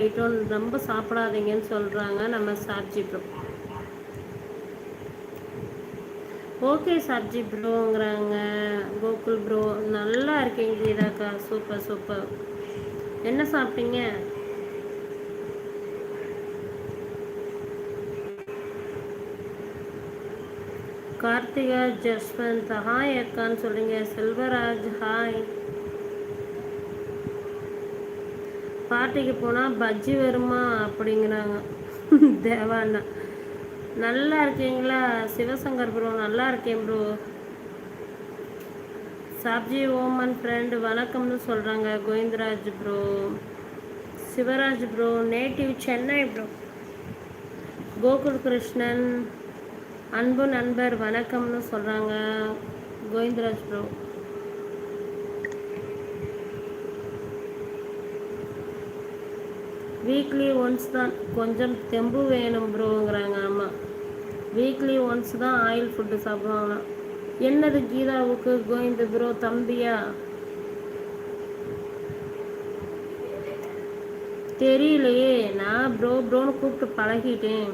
Item ரொம்ப சாப்பிடாதீங்கன்னு சொல்கிறாங்க நம்ம சாப்ஜி ப்ரோ ஓகே சாப்ஜி ப்ரோங்கிறாங்க கோகுல் ப்ரோ நல்லா இருக்கீங்க கீதாக்கா. சூப்பர் சூப்பர் என்ன சாப்பிட்டீங்க? கார்த்திகா ஜஸ்வந்த் ஹாய் அக்கான்னு சொல்கிறீங்க செல்வராஜ் ஹாய் பார்ட்டிக்கு போனால் பஜ்ஜி வருமா அப்படிங்கிறாங்க. தேவாண்ணா நல்லா இருக்கீங்களா? சிவசங்கர் ப்ரோ நல்லா இருக்கேன் ப்ரோ சாப்ஜி ஓமன் ஃப்ரெண்டு வணக்கம்னு சொல்கிறாங்க Govindaraj bro Sivaraj bro native Chennai bro Gokul Krishnan அன்பு நண்பர் வணக்கம்னு சொல்கிறாங்க கோவிந்தராஜ் ப்ரோ வீக்லி ஒன்ஸ் தான். கொஞ்சம் தெம்பு வேணும் ப்ரோங்கிறாங்க ஆமாம் வீக்லி ஒன்ஸ் தான் ஆயில் ஃபுட்டு சாப்பிடுவாங்களாம். என்னது கீதாவுக்கு கோவிந்த ப்ரோ தம்பியா? தெரியலையே. நான் ப்ரோ ப்ரோன்னு கூப்பிட்டு பழகிட்டேன்.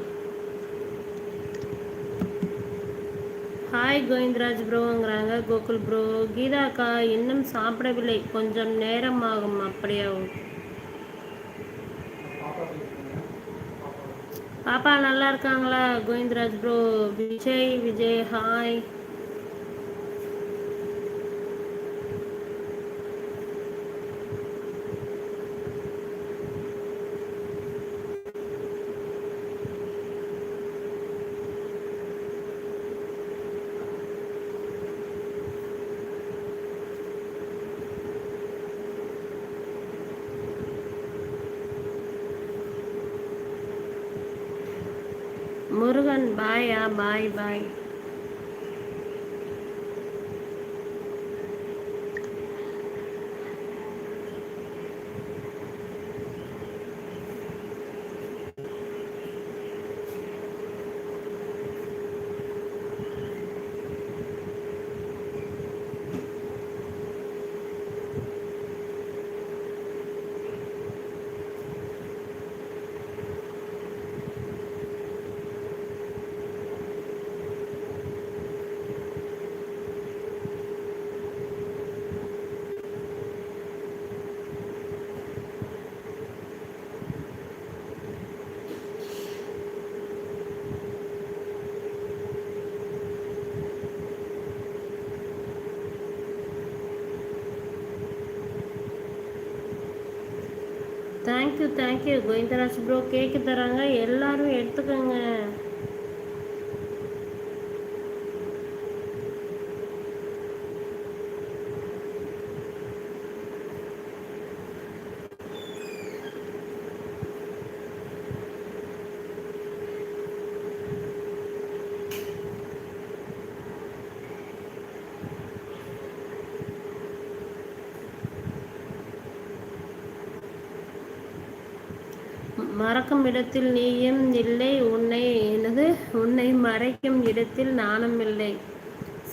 ஹாய் கோவிந்தராஜ் ப்ரோங்கிறாங்க கோகுல் ப்ரோ. கீதாக்கா இன்னும் சாப்பிடவில்லை. கொஞ்சம் நேரம் ஆகும் அப்படியாவும். பாப்பா நல்லா இருக்காங்களா? Govindaraj bro Vijay Vijay hi Murugan paya bye bye thank you thank you Govindaraj bro cake தராங்க. எல்லாரும் எடுத்துக்கோங்க. மறக்கும் இடத்தில் நீயும் இல்லை. உன்னை எனது உன்னை மறைக்கும் இடத்தில் நானும் இல்லை.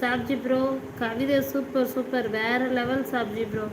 சாப்ஜி ப்ரோ கவிதை சூப்பர் சூப்பர் வேற லெவல் சாப்ஜி ப்ரோ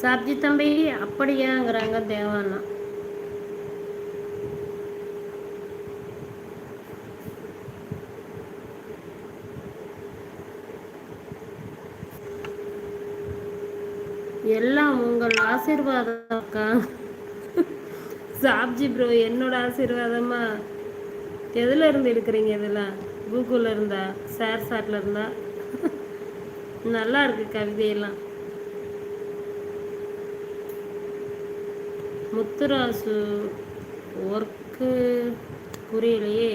சாப்ஜி தம்பி அப்படியாங்கிறாங்க தேவானா எல்லாம் உங்கள் ஆசீர்வாதம் அக்கா சாப்ஜி ப்ரோ என்னோட ஆசீர்வாதமா? எதுல இருந்து இருக்கிறீங்க இதெல்லாம்? கூகுளில் இருந்தா ஷேர் சாட்டில் இருந்தா. நல்லா இருக்கு கவிதையெல்லாம். முத்துராசு ஒர்க்கு புரியலையே.